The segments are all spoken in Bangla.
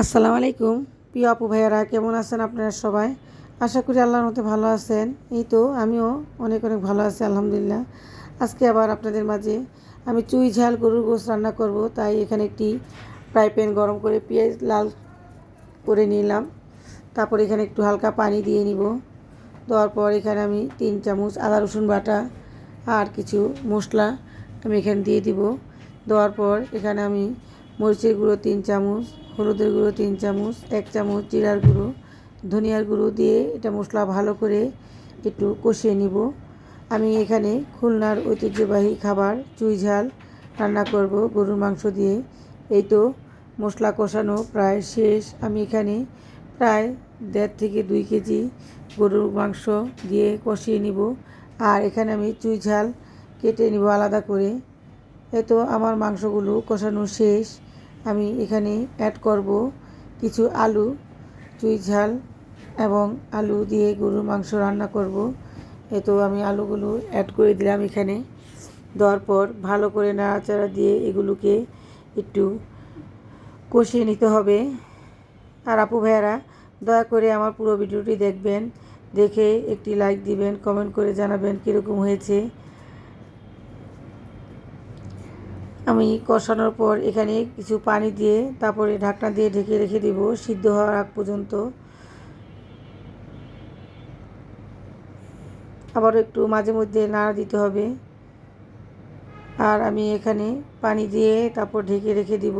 আসসালামু আলাইকুম। প্রিয় আপু ভাইয়ারা, কেমন আছেন আপনারা সবাই? আশা করি আল্লাহর মতো ভালো আছেন। এই তো, আমিও অনেক অনেক ভালো আছি, আলহামদুলিল্লাহ। আজকে আবার আপনাদের মাঝে আমি চুই ঝাল গরুর গোস রান্না করব। তাই এখানে একটি ফ্রাই প্যান গরম করে পেঁয়াজ লাল করে নিলাম। তারপর এখানে একটু হালকা পানি দিয়ে নিব। দেওয়ার পর এখানে আমি তিন চামচ আদা, রসুন বাটা আর কিছু মশলা আমি এখানে দিয়ে দিব। দেওয়ার পর এখানে আমি মরিচের গুঁড়ো তিন চামচ হলুদের গুঁড়ো তিন চামচ, এক চামচ জিরার গুঁড়ো, ধনিয়ার গুঁড়ো দিয়ে এটা মশলা ভালো করে একটু কষিয়ে নিব। আমি এখানে খুলনার ঐতিহ্যবাহী খাবার চুই ঝাল রান্না করব গরুর মাংস দিয়ে। এই তো মশলা কষানো প্রায় শেষ। আমি এখানে প্রায় দেড় থেকে দুই কেজি গরুর মাংস দিয়ে কষিয়ে নিব। আর এখানে আমি চুই ঝাল কেটে নিব আলাদা করে। এই তো আমার মাংসগুলো কষানো শেষ। আমি এখানে অ্যাড করব কিছু আলু, চুই ঝাল এবং আলু দিয়ে গরুর মাংস রান্না করব। তো আমি আলুগুলো অ্যাড করে দিলাম এখানে। দেওয়ার পর ভালো করে নাড়াচাড়া দিয়ে এগুলোকে একটু কষিয়ে নিতে হবে। আর আপু ভাইয়ারা, দয়া করে আমার পুরো ভিডিওটি দেখবেন, দেখে একটি লাইক দিবেন কমেন্ট করে জানাবেন কীরকম হয়েছে। আমি কষানোর পর এখানে কিছু পানি দিয়ে তারপরে ঢাকনা দিয়ে ঢেকে রেখে দেব, সিদ্ধ হওয়ার আগ পর্যন্ত। আবারও একটু মাঝে মধ্যে নাড়া দিতে হবে। আর আমি এখানে পানি দিয়ে তারপর ঢেকে রেখে দিব।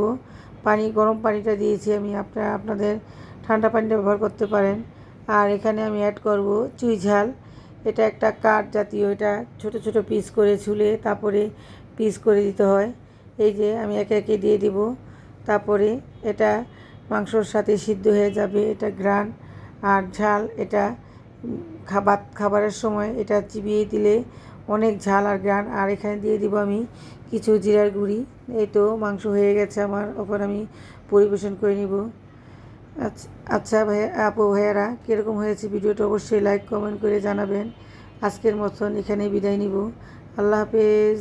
পানি, গরম পানিটা দিয়েছি আমি, আপনারা আপনাদের ঠান্ডা পানিটা ব্যবহার করতে পারেন। আর এখানে আমি অ্যাড করব চুই ঝাল। এটা একটা কাঠ জাতীয়, এটা ছোট ছোট পিস করে ঝুলে তারপরে পিস করে দিতে হয়। এই যে আমি একে একে দিয়ে দিব। তারপরে এটা মাংসর সাথে সিদ্ধ হয়ে যাবে, এটা গ্রান। আর ঝাল, এটা খাবার, খাবারের সময় এটা চিবিয়ে দিলে অনেক ঝাল আর গ্রান। আর এখানে দিয়ে দিব আমি কিছু জিরার গুঁড়ি। এই তো মাংস হয়ে গেছে আমার ওপর আমি পরিবেশন করে নিব। আচ্ছা ভাইয়া আপু, ভাইয়ারা, কীরকম হয়েছে ভিডিওটা অবশ্যই লাইক কমেন্ট করে জানাবেন। আজকের মতন এখানে বিদায় নিব। আল্লাহ হাফেজ।